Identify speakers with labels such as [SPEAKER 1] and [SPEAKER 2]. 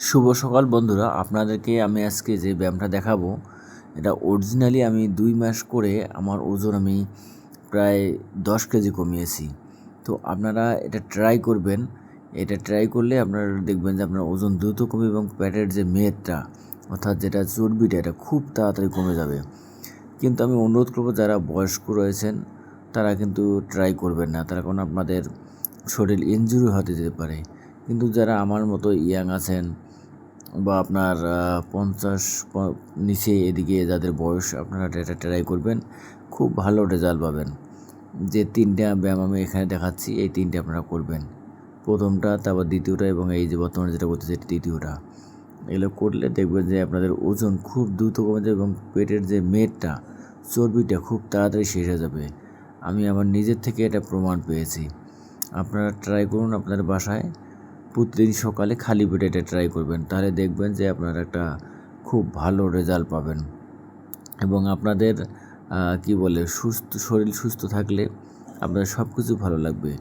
[SPEAKER 1] শুভ সকাল বন্ধুরা। আপনাদেরকে আমি আজকে যে ব্যায়ামটা দেখাবো, এটা অরিজিনালি আমি দুই মাস করে আমার ওজন আমি প্রায় দশ কেজি কমিয়েছি। তো আপনারা এটা ট্রাই করবেন। এটা ট্রাই করলে আপনারা দেখবেন যে আপনার ওজন দ্রুত কমে এবং প্যাটের যে মেদটা, অর্থাৎ যেটা চর্বিটা, এটা খুব তাড়াতাড়ি কমে যাবে। কিন্তু আমি অনুরোধ করব, যারা বয়স্ক রয়েছেন, তারা কিন্তু ট্রাই করবেন না। তারা কারণ আপনাদের শরীর ইনজুরি হতে যেতে পারে। কিন্তু যারা আমার মতো ইয়াং আছেন বা আপনার পঞ্চাশ নিচে এদিকে যাদের বয়স আপনারা এটা ট্রাই করবেন, খুব ভালো রেজাল্ট পাবেন। যে তিনটা ব্যায়াম আমি এখানে দেখাচ্ছি, এই তিনটে আপনারা করবেন। প্রথমটা, তারপর দ্বিতীয়টা এবং এই যে বর্তমানে যেটা করতেছে তৃতীয়টা। এগুলো করলে দেখবেন যে আপনাদের ওজন খুব দ্রুত কমে যাবে এবং পেটের যে মেদটা, চর্বিটা খুব তাড়াতাড়ি শেষ হয়ে যাবে। আমি আমার নিজের থেকে এটা প্রমাণ পেয়েছি। আপনারা ট্রাই করুন আপনার বাসায়। প্রতিদিন সকালে খালি পেটে এটা ট্রাই করবেন। তাহলে দেখবেন যে আপনারা একটা খুব ভালো রেজাল্ট পাবেন। এবং আপনাদের কি বলে, সুস্থ, শরীর সুস্থ থাকলে আপনার সব কিছু ভালো লাগবে।